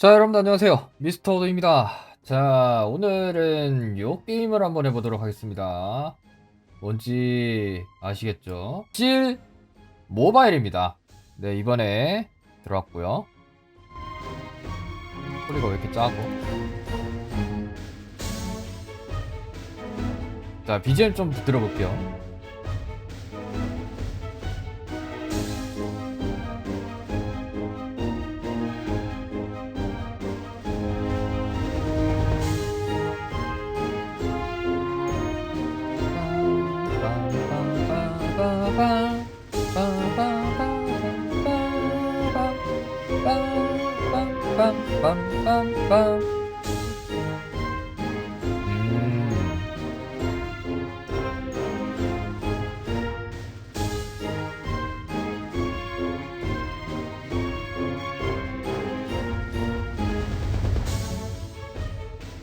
자 여러분 안녕하세요. 미스터 오드입니다. 자 오늘은 요 게임을 한번 해보도록 하겠습니다. 뭔지 아시겠죠? 실 모바일입니다. 네 이번에 들어왔고요. 소리가 왜 이렇게 짜고? 자 BGM 좀 들어볼게요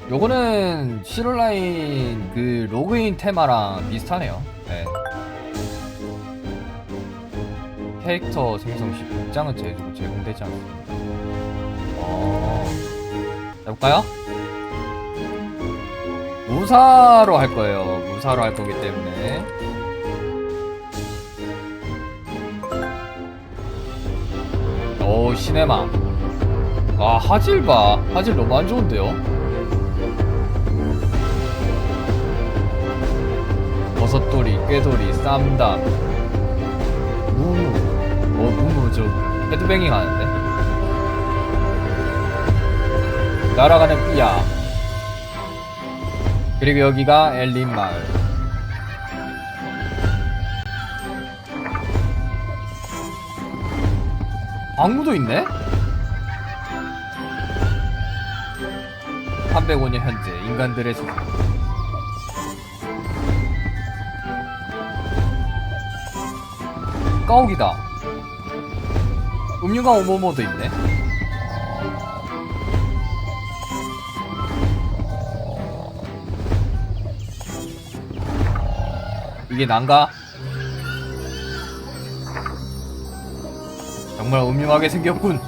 요거는 시롤라인 그 로그인 테마랑 비슷하네요. 네. 캐릭터 생성 시 복장은 제공, 제공되지 않습니다. 어. 해볼까요? 무사로 할 거예요. 무사로 할 거기 때문에. 오, 시네마. 아, 하질 봐. 하질 너무 안 좋은데요? 버섯돌이, 꾀돌이, 쌈담, 무무. 어, 무무 저 헤드뱅잉 하는데? 날아가는 삐야. 그리고 여기가 엘린 마을. 광무도 있네? 305년 현재 인간들의 세상. 까오기다. 음료가 오모모도 있네. 이게 난가? 정말 음흉하게 생겼군.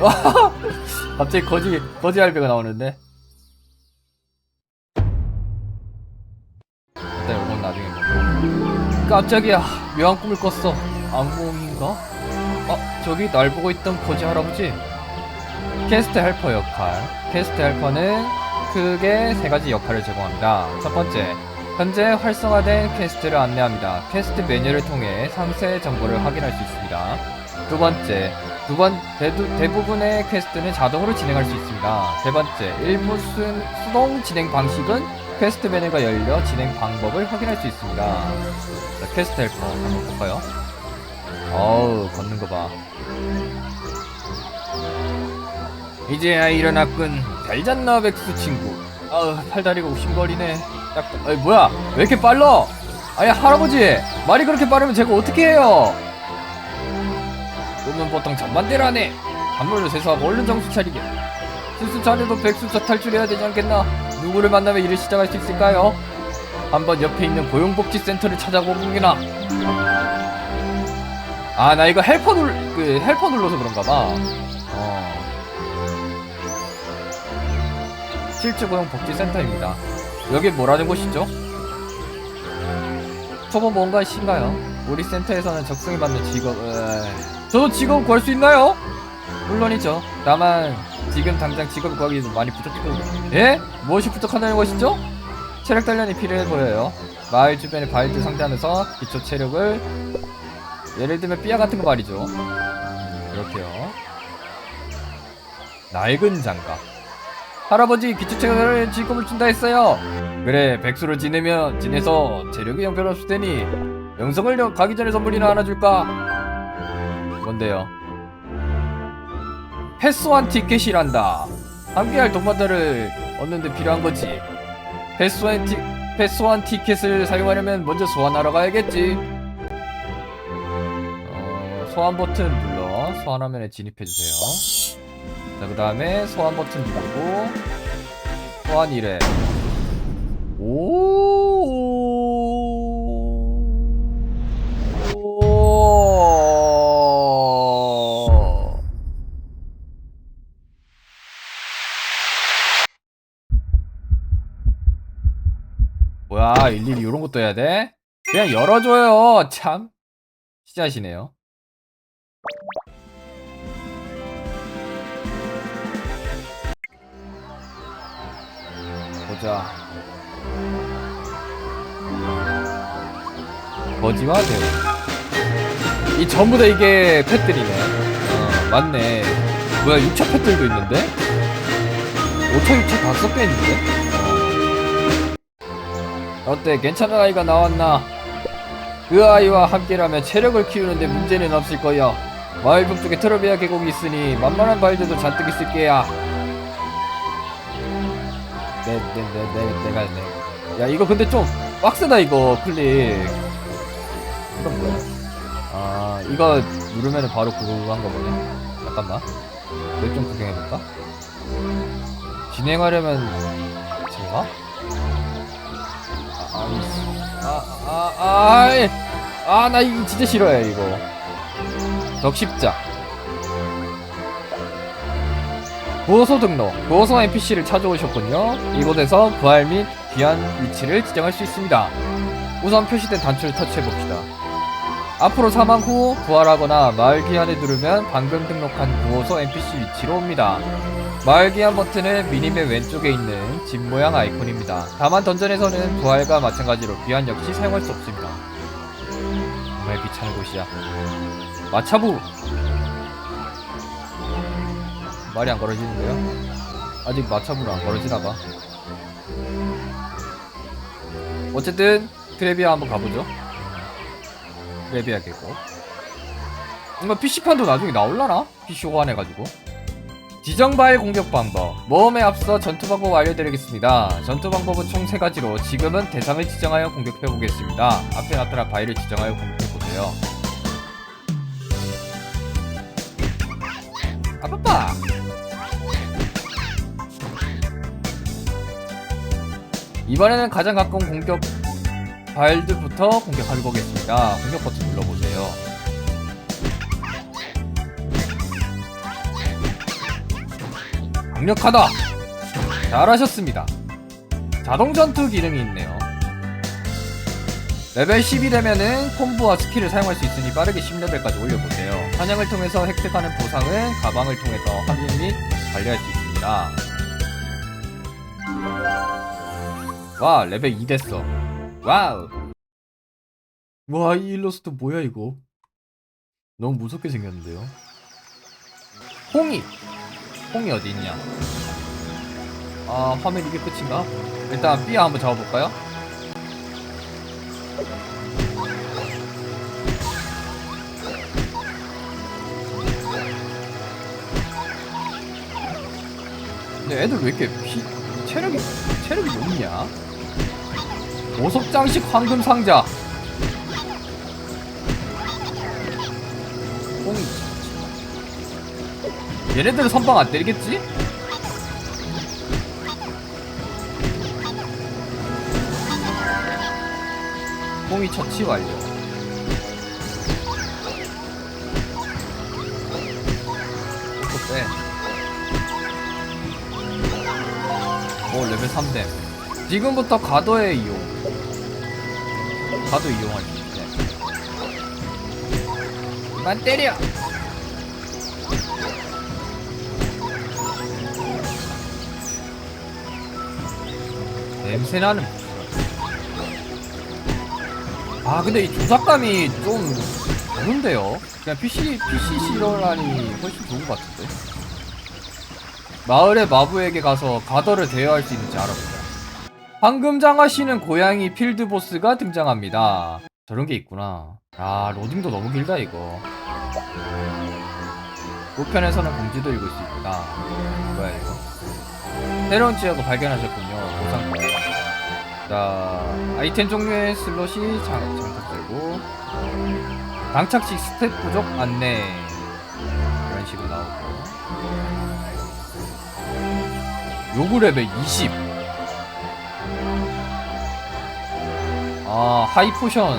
와, 갑자기 거지 거지 할배가 나오는데. 일단 이건 나중에 보고. 깜짝이야, 묘한 꿈을 꿨어. 악몽인가? 어, 저기 날 보고 있던 거지 할아버지. 캐스트 헬퍼 역할. 캐스트 헬퍼는 크게 세 가지 역할을 제공합니다. 첫 번째, 현재 활성화된 퀘스트를 안내합니다. 퀘스트 메뉴를 통해 상세 정보를 확인할 수 있습니다. 두 번째, 두 번, 대부분의 퀘스트는 자동으로 진행할 수 있습니다. 세 번째, 일부 수, 수동 진행 방식은 퀘스트 메뉴가 열려 진행 방법을 확인할 수 있습니다. 자, 퀘스트 헬퍼 한번 볼까요? 어우, 걷는 거 봐. 이제야 일어났군. 잘 잤나, 백수 친구. 아우, 팔다리가 욱신거리네. 딱, 아이, 뭐야? 왜 이렇게 빨라? 아니, 할아버지! 말이 그렇게 빠르면 제가 어떻게 해요? 놈은 보통 전반대로 하네. 단물을 세수하고 얼른 정수 차리게. 실수 자네도 백수차 탈출해야 되지 않겠나? 누구를 만나면 일을 시작할 수 있을까요? 한번 옆에 있는 고용복지센터를 찾아보기나. 아, 나 이거 헬퍼 눌, 그, 헬퍼 눌러서 그런가 봐. 어. 실주고용복지센터입니다. 여기 뭐라는 곳이죠? 초보 뭔가 신가요? 우리 센터에서는 적성에 맞는 직업, 에... 저도 직업 구할 수 있나요? 물론이죠. 다만 지금 당장 직업을 구하기 좀 많이 부족해요. 예? 무엇이 부족하다는 것이죠? 체력 단련이 필요해 보여요. 마을 주변의 바위들 상대하면서 기초 체력을 예를 들면 삐아 같은 거 말이죠. 이렇게요. 낡은 장갑. 할아버지 기초 체력을 직업을 준다 했어요. 그래 백수를 지내면 지내서 체력이 형편없을 테니 영성을 가기 전에 선물이나 하나 줄까? 뭔데요? 패스원 티켓이란다. 함께할 동반자를 얻는데 필요한 거지. 패스원 티 패스원 티켓을 사용하려면 먼저 소환하러 가야겠지. 어, 소환 버튼 눌러 소환 화면에 진입해 주세요. 자, 그 다음에 소환 버튼 누르고 소환 1회. 일일이 이런 것도 해야 돼? 그냥 열어줘요. 참. 시자시네요. 보자. 거지와 대우. 이 전부 다 이게 펫들이네. 어, 맞네. 뭐야, 6차 펫들도 있는데? 5차, 6차 다 섞여 있는데? 어. 어때, 괜찮은 아이가 나왔나? 그 아이와 함께라면 체력을 키우는데 문제는 없을 거야. 마을 북쪽에 트러비아 계곡이 있으니 만만한 발들도 잔뜩 있을 게야. 내, 내, 내, 내, 내가, 내. 야, 이거 근데 좀 빡세다, 이거, 클릭. 이건 뭐야? 아, 이거 누르면은 바로 그거 한거 보네. 잠깐만. 이거 좀 구경해볼까? 진행하려면, 제가? 아, 아이씨. 아, 아, 아, 아이. 아, 나 이거 진짜 싫어해, 이거. 적십자. 구호소 등록. 구호소 NPC를 찾아오셨군요. 이곳에서 부활 및 귀한 위치를 지정할 수 있습니다. 우선 표시된 단추를 터치해봅시다. 앞으로 사망 후 부활하거나 마을 귀환을 누르면 방금 등록한 구호소 NPC 위치로 옵니다. 마을 귀환 버튼은 미니맵 왼쪽에 있는 집 모양 아이콘입니다. 다만 던전에서는 부활과 마찬가지로 귀환 역시 사용할 수 없습니다. 정말 귀찮은 곳이야. 마차부! 말이 안 걸어지는데요? 아직 마차부로 안 걸어지나봐. 어쨌든, 트레비아 한번 가보죠. 트레비아 계곡. 이거 PC판도 나중에 나올라나? PC 호환해가지고. 지정발 공격 방법. 모험에 앞서 전투 방법 알려드리겠습니다. 전투 방법은 총 3가지로 지금은 대상을 지정하여 공격해보겠습니다. 앞에 나타난 바위를 지정하여 공격해보세요. 아빠빠! 이번에는 가장 가까운 공격 바일드부터 공격해 보겠습니다. 공격 버튼 눌러보세요. 강력하다! 잘하셨습니다. 자동 전투 기능이 있네요. 레벨 10이 되면은 콤보와 스킬을 사용할 수 있으니 빠르게 10레벨까지 올려보세요. 사냥을 통해서 획득하는 보상은 가방을 통해서 확인 및 관리할 수 있습니다. 와, 레벨 2 됐어. 와우! 와, 이 일러스트 뭐야, 이거? 너무 무섭게 생겼는데요? 홍이! 홍이 어디 있냐? 아, 화면 이게 끝인가? 일단 삐아 한번 잡아볼까요? 근데 애들 왜 이렇게 피, 체력이, 체력이 높냐? 보석 장식 황금 상자. 얘네들은 선방 안 때리겠지? 뽕이 처치 완료. 또 빼. 오 레벨 3댐 지금부터 가도의 이용 가도 이용할 수 있네 만 때려 냄새나는 아 근데 이 조작감이 좀 좋은데요 그냥 PC, PC 실어라니 훨씬 좋은 것 같은데 마을의 마부에게 가서 가더를 대여할 수 있는지 알아보자. 황금 장화 씨는 고양이 필드보스가 등장합니다. 저런 게 있구나. 아, 로딩도 너무 길다, 이거. 우편에서는 공지도 읽을 수 있구나. 뭐야, 이거. 새로운 지역을 발견하셨군요. 보상 자, 아이템 종류의 슬롯이 장, 장착되고, 장착식 스텝 부족 안내. 이런 식으로 나오고. 요구 레벨 20. 아, 하이 포션,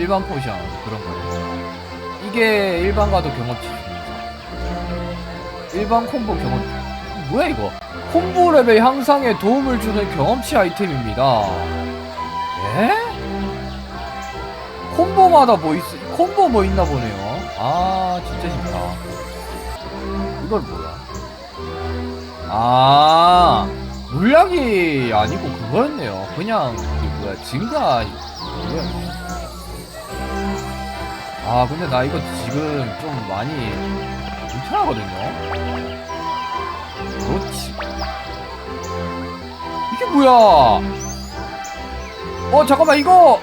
일반 포션, 그런 거예요. 이게 일반과도 경험치. 일반 콤보 경험, 뭐야 이거? 콤보 레벨 향상에 도움을 주는 경험치 아이템입니다. 예? 에? 콤보마다 뭐 있, 콤보 뭐 있나 보네요. 아, 진짜 싫다. 이걸 뭐야? 아, 물약이 아니고 그거였네요. 그냥, 그 뭐야, 증가, 이거였네. 아, 근데 나 이거 지금 좀 많이 불편하거든요? 그렇지. 이게 뭐야? 어, 잠깐만, 이거!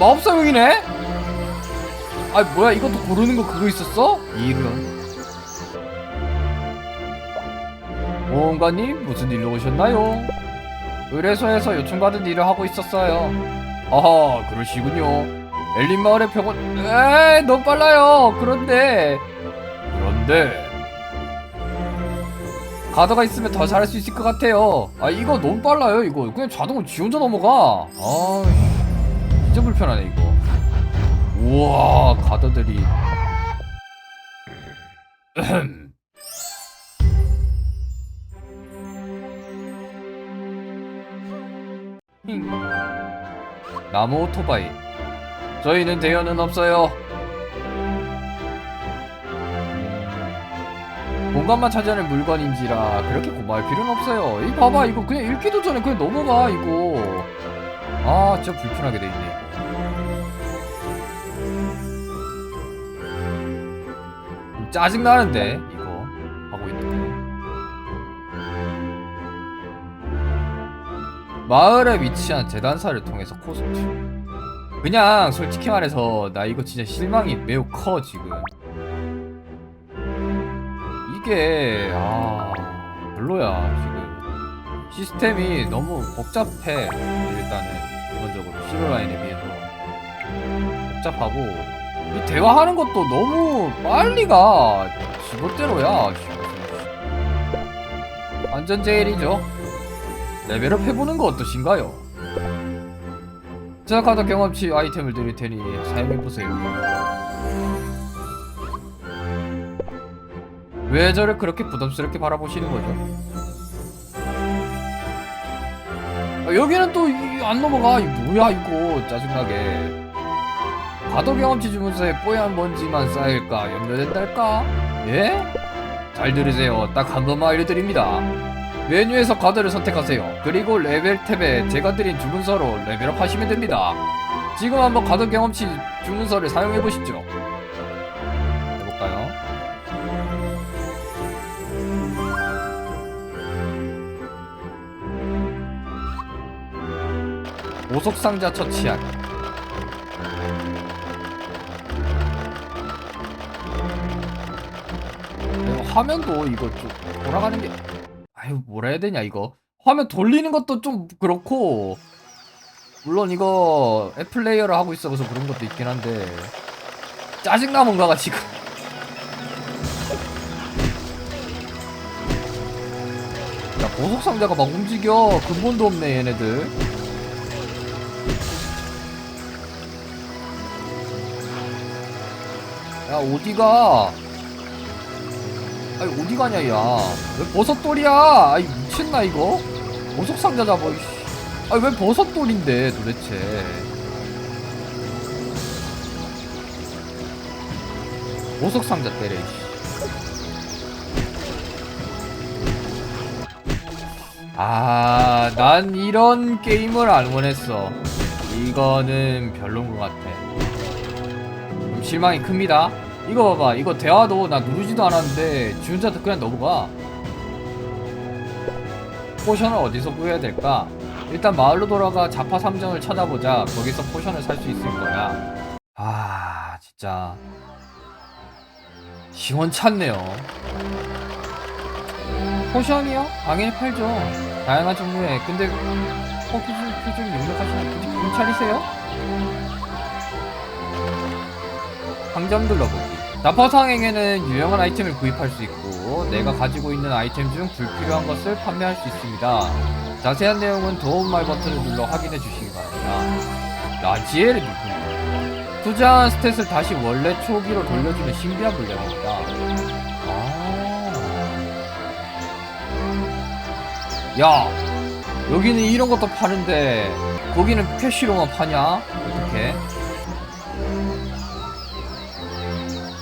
마법사용이네? 아, 뭐야, 이것도 고르는 거 그거 있었어? 이런. 모험가님, 무슨 일로 오셨나요? 의뢰소에서 요청받은 일을 하고 있었어요. 아하, 그러시군요. 엘린 마을의 병원, 에이, 너무 빨라요. 그런데, 그런데, 가드가 있으면 더 잘할 수 있을 것 같아요. 아, 이거 너무 빨라요, 이거. 그냥 자동으로 지 혼자 넘어가. 아, 진짜 불편하네, 이거. 우와, 가드들이. 힝. 나무 오토바이. 저희는 대여는 없어요. 공간만 차지하는 물건인지라 그렇게 고마울 필요는 없어요. 이 봐봐 이거 그냥 읽기도 전에 그냥 넘어가 이거. 아 진짜 불편하게 돼 있네. 이거. 짜증 나는데 이거 하고 있는데. 마을에 위치한 재단사를 통해서 코스튬. 그냥 솔직히 말해서 나 이거 진짜 실망이 매우 커 지금. 이게 아 별로야 지금. 시스템이 너무 복잡해 일단은 기본적으로. 시로라인에 비해서. 복잡하고. 이 대화하는 것도 너무 빨리 가 지멋대로야 완전 제일이죠. 레벨업 해보는 거 어떠신가요? 시작하다 경험치 아이템을 드릴 테니 사용해보세요 왜 저를 그렇게 부담스럽게 바라보시는 거죠? 아, 여기는 또 안 넘어가. 이 뭐야 이거 짜증나게. 과도 경험치 주문서에 뽀얀 먼지만 쌓일까 염려된달까? 예? 잘 들으세요. 딱 한 번만 알려드립니다. 메뉴에서 과도를 선택하세요. 그리고 레벨 탭에 제가 드린 주문서로 레벨업 하시면 됩니다. 지금 한번 과도 경험치 주문서를 사용해 보시죠. 보석 상자 처치하기. 이거 화면도 이거 좀 돌아가는 게 아유 뭐라 해야 되냐 이거? 화면 돌리는 것도 좀 그렇고 물론 이거 앱 플레이어를 하고 있어서 그런 것도 있긴 한데 짜증나 뭔가가 지금. 야 보석 상자가 막 움직여. 근본도 없네 얘네들 야 어디가 아니 어디 가냐 야왜 버섯돌이야 아이 미쳤나 이거 보석 상자 잡아. 아니 왜 버섯돌인데 도대체 보석 상자 때려 이씨. 아, 난 이런 게임을 안 원했어. 이거는 별론 것 같아. 좀 실망이 큽니다. 이거 봐봐. 이거 대화도 나 누르지도 않았는데 지원자도 그냥 넘어가. 포션을 어디서 구해야 될까? 일단 마을로 돌아가 자파 상점을 찾아보자. 거기서 포션을 살 수 있을 거야. 아, 진짜 시원찮네요. 포션이요? 당연히 팔죠. 다양한 종류의. 근데 표준 용납하시는 굳이 경찰이세요? 상점 둘러보기. 나파상행에는 유용한 아이템을 구입할 수 있고 내가 가지고 있는 아이템 중 불필요한 것을 판매할 수 있습니다. 자세한 내용은 도움말 버튼을 눌러 확인해 주시기 바랍니다. 라지엘이 누군가? 투자한 스탯을 다시 원래 초기로 돌려주는 신비한 물량입니다. 아. 야, 여기는 이런 것도 파는데 거기는 캐시로만 파냐? 어떻게?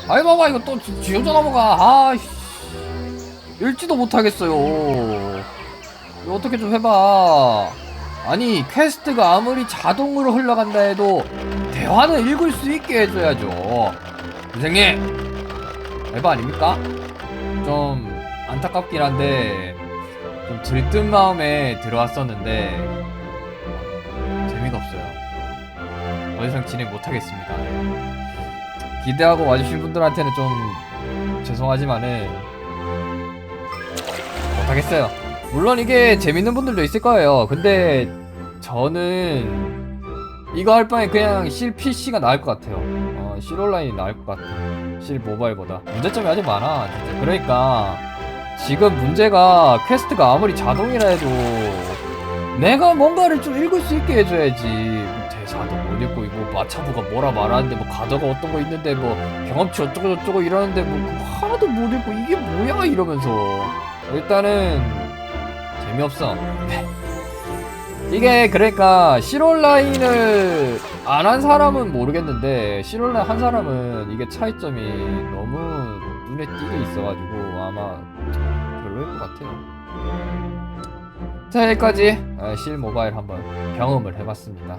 아이 봐봐 이거 또 지- 지효자 넘어가. 아씨. 읽지도 못하겠어요. 이거 어떻게 좀 해봐. 아니 퀘스트가 아무리 자동으로 흘러간다 해도 대화는 읽을 수 있게 해줘야죠. 선생님! 에바 아닙니까? 좀 안타깝긴 한데 좀 들뜬 마음에 들어왔었는데 재미가 없어요. 더 이상 진행 못하겠습니다 기대하고 와주신 분들한테는 좀 죄송하지만은 못하겠어요. 물론 이게 재밌는 분들도 있을 거예요. 근데 저는 이거 할 바에 그냥 실 PC가 나을 것 같아요. 어, 실 온라인이 나을 것 같아요. 실 모바일보다. 문제점이 아직 많아. 진짜. 그러니까 지금 문제가 퀘스트가 아무리 자동이라 해도 내가 뭔가를 좀 읽을 수 있게 해줘야지. 뭐 대사도 못 읽고 뭐 마차부가 뭐라 말하는데 뭐 가더가 어떤 거 있는데 뭐 경험치 어쩌고 저쩌고 이러는데 뭐 하나도 못 읽고 이게 뭐야 이러면서 일단은 재미없어. 이게 그러니까 실온라인을 안 한 사람은 모르겠는데 실온라인 한 사람은 이게 차이점이 너무 눈에 띄게 있어가지고 아마 별로일 것 같아요. 자 여기까지 어, 실 모바일 한번 경험을 해봤습니다.